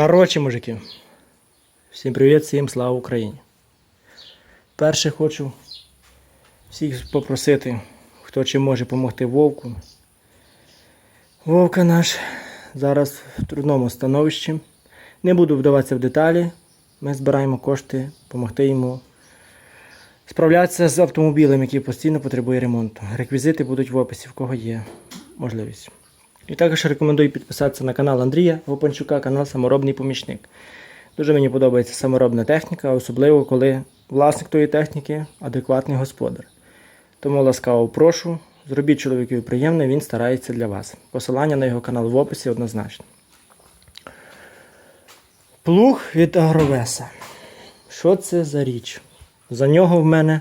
Коротше, мужики. Всім привіт, всім слава Україні. Перше хочу всіх попросити, хто чим може допомогти Вовку. Вовка наш зараз в трудному становищі. Не буду вдаватися в деталі. Ми збираємо кошти, допомогти йому справлятися з автомобілем, який постійно потребує ремонту. Реквізити будуть в описі, в кого є можливість. І також рекомендую підписатися на канал Андрія Гопанчука, канал Саморобний помічник. Дуже мені подобається саморобна техніка, особливо коли власник тої техніки адекватний господар. Тому ласкаво прошу, зробіть чоловікові приємне, він старається для вас. Посилання на його канал в описі однозначно. Плуг від Агровеса. Що це за річ? За нього в мене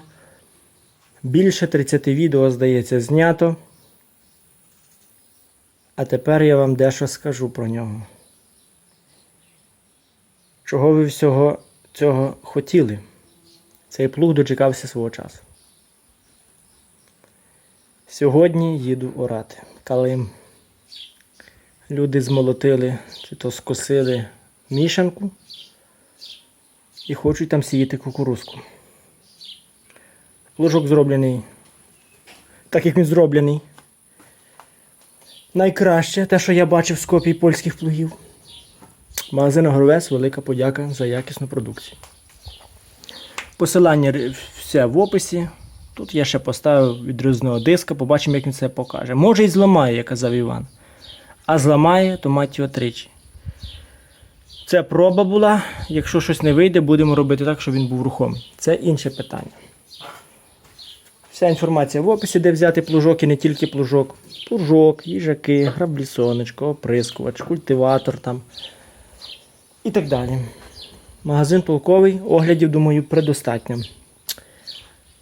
більше 30 відео, здається, знято. А тепер я вам дещо скажу про нього. Чого ви всього цього хотіли? Цей плуг дочекався свого часу. Сьогодні їду орати. Калим. Люди змолотили чи то скосили мішанку і хочуть там сіяти кукурузку. Плужок зроблений так, як він зроблений. Найкраще те, що я бачив з копій польських плугів. Магазин Агровес, велика подяка за якісну продукцію. Посилання все в описі. Тут я ще поставив відрізного диска, побачимо, як він це покаже. Може і зламає, як казав Іван. А зламає, то мать його тричі. Це проба була. Якщо щось не вийде, будемо робити так, щоб він був рухомий. Це інше питання. Вся інформація в описі, де взяти плужок і не тільки плужок. Плужок, їжаки, граблі сонечко, оприскувач, культиватор там і так далі. Магазин толковий, оглядів, думаю, предостатньо.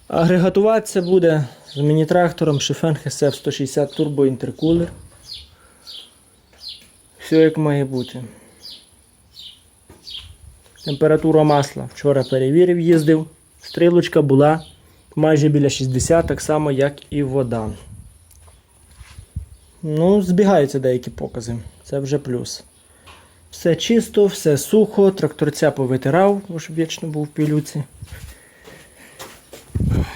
Агрегатуватися буде з міні-трактором Шифен SF 160 Turbo інтеркулер. Все як має бути. Температура масла вчора перевірив, їздив. Стрілочка була майже біля 60, так само, як і вода. Ну, збігаються деякі покази. Це вже плюс. Все чисто, все сухо, тракторця повитирав, бо ж вічно був в пілюці.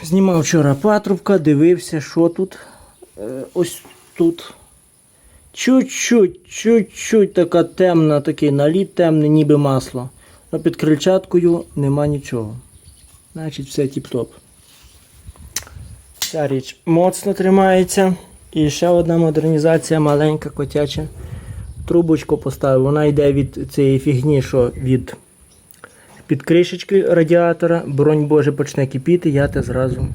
Знімав вчора патрубка, дивився, що тут. Е, ось тут. Чуть-чуть, чуть-чуть така темна, такий наліт темний, ніби масло. А під крильчаткою нема нічого. Значить, все тіп-топ. Ця річ моцно тримається. І ще одна модернізація маленька котяча. Трубочку поставив. Вона йде від цієї фігні, що від під кришечки радіатора. Бронь Боже почне кипіти, я те зразу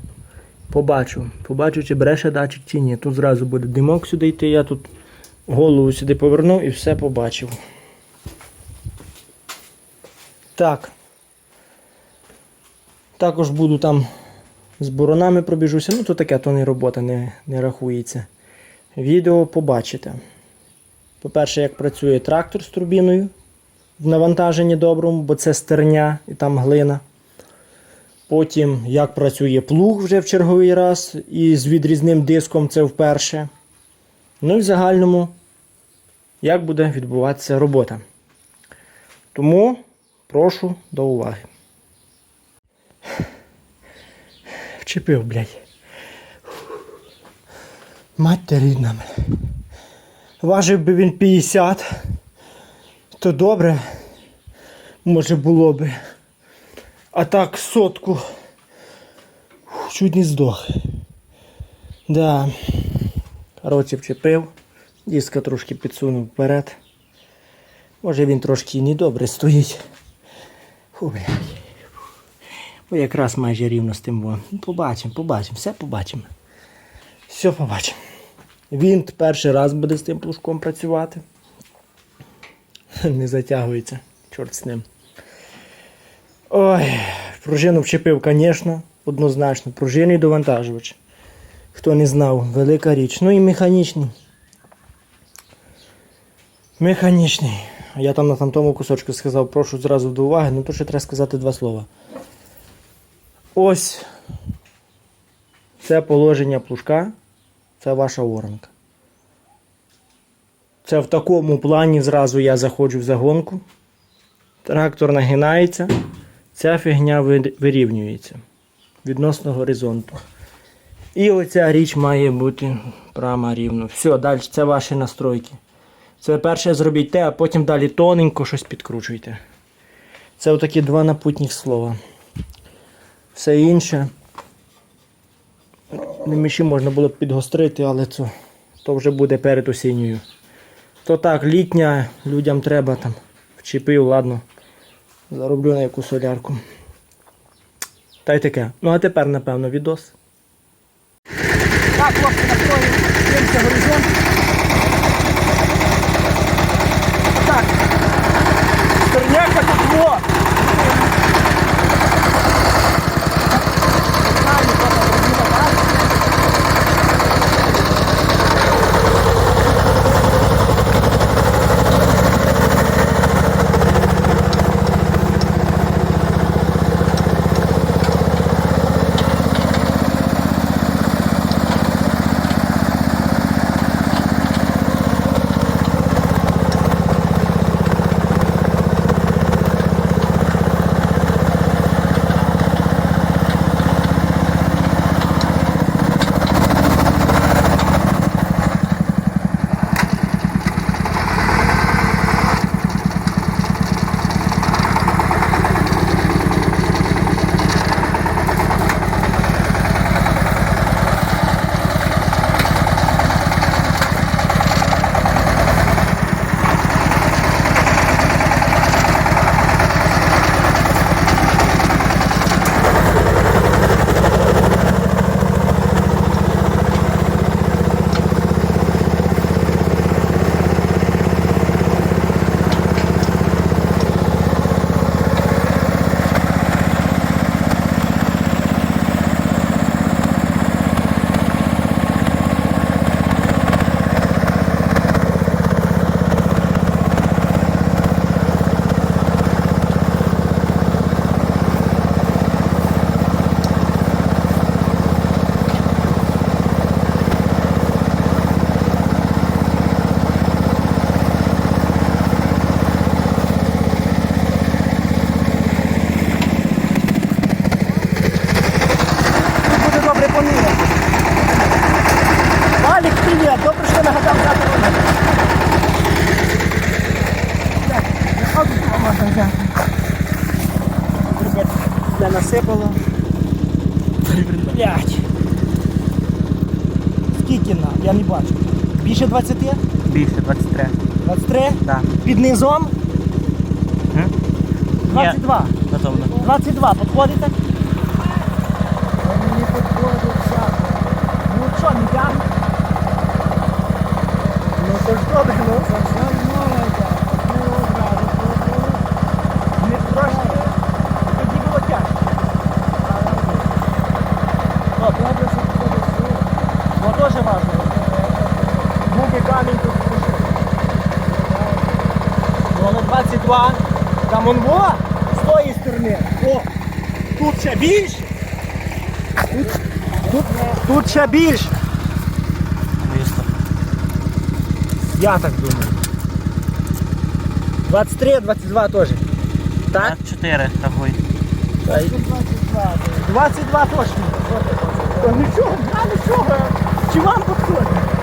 побачу. Побачу, чи бреше датчик, чи ні. Тут зразу буде димок сюди йти. Я тут голову сюди повернув і все побачив. Так. Також буду там з боронами пробіжуся. Ну, то таке, то не робота, не, не рахується. Відео побачите. По-перше, як працює трактор з турбіною в навантаженні доброму, бо це стерня і там глина. Потім, як працює плуг вже в черговий раз, і з відрізним диском це вперше. Ну і в загальному, як буде відбуватися робота. Тому прошу до уваги. Вчепив, блядь. Мать рідна мене. Важив би він 50, то добре, може було би. А так сотку. Чуть не здох. Да. Коротше, вчепив, диска трошки підсунув вперед. Може він трошки недобре стоїть. Фу, блядь. Бо якраз майже рівно з тим було. Ну, Побачимо, побачимо, все побачимо. Все побачимо. Він перший раз буде з тим плужком працювати. Не затягується. Чорт з ним. Ой, пружину вчепив, звісно, однозначно. Пружинний довантажувач. Хто не знав, велика річ. Ну і механічний. Механічний. Я там на тому кусочку сказав, прошу зразу до уваги, ну то ще треба сказати два слова. Ось це положення плужка, це ваша оранка. Це в такому плані зразу я заходжу в загонку. Трактор нагинається, ця фігня вирівнюється відносно горизонту. І оця річ має бути прямо рівно. Все, далі це ваші настройки. Це перше зробіть те, а потім далі тоненько щось підкручуйте. Це отакі два напутніх слова. Все інше. Неміші можна було б підгострити, але це, то вже буде перед осінньою. То так, літня, людям треба там. Вчепив, ладно. Зароблю на яку солярку. Та й таке. Ну а тепер, напевно, відос. Так, хлопці, настроїмо, Я насипало. Блять. Скільки на? Я не бачу. Більше 20? Більше 23. 23? Да. Під низом? М? 22. Готово. 22 підходите? Мені підходить Ну що, не тягне? Ну то ж добре, ну. Не трошки. Тоді було тяжко. Добре. Бо дуже важливо. Буки камінь тут. Ну, але 22. Там он во, з тої сторони. О, тут ще більше. Тут, тут, тут ще більше. Я так думаю. 23, 22 теж. Так? 4 рахуй. 22 точно. Та нічого, я нічого. Чи вам підходить?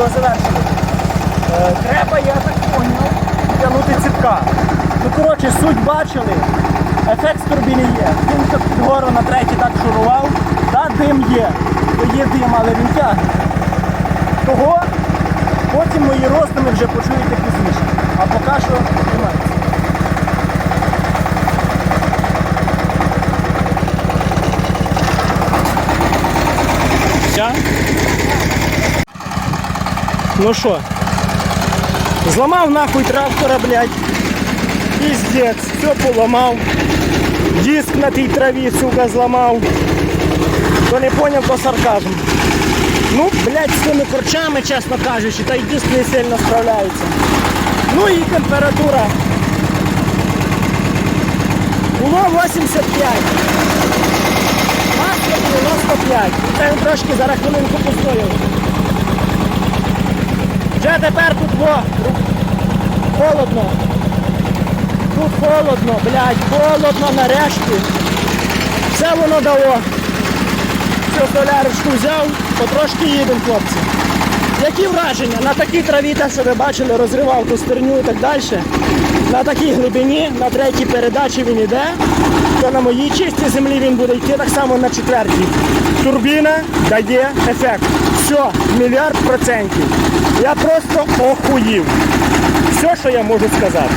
Відео завершувати. Е, треба, я так поняв, тягнути ціпка. Ну, коротше, суть бачили. Ефект з турбіни є. Він так вгору на третій так шурував. Та дим є. То є дим, але він тягне. Того потім мої роздуми вже почуєте пізніше. А поки що тримайтеся. Все? Ну що? Зламав нахуй трактора, блядь. Піздець, все поламав. Диск на тій траві, сука, зламав. Хто не поняв, то сарказм. Ну, блядь, з тими корчами, чесно кажучи, та й диск не сильно справляється. Ну і температура. Було 85. Масло 95. І це трошки зараз хвилинку постояв. Вже тепер тут во, холодно. Тут холодно, блядь, холодно нарешті. Все воно дало. Все, солярочку взяв, потрошки їдемо, хлопці. Які враження? На такій траві, те, що ви бачили, розривав ту стерню і так далі. На такій глибині, на третій передачі він йде, то на моїй чистій землі він буде йти так само на четвертій. Турбіна дає ефект. Все, мільярд процентів. Я просто охуїв. Все, що я можу сказати.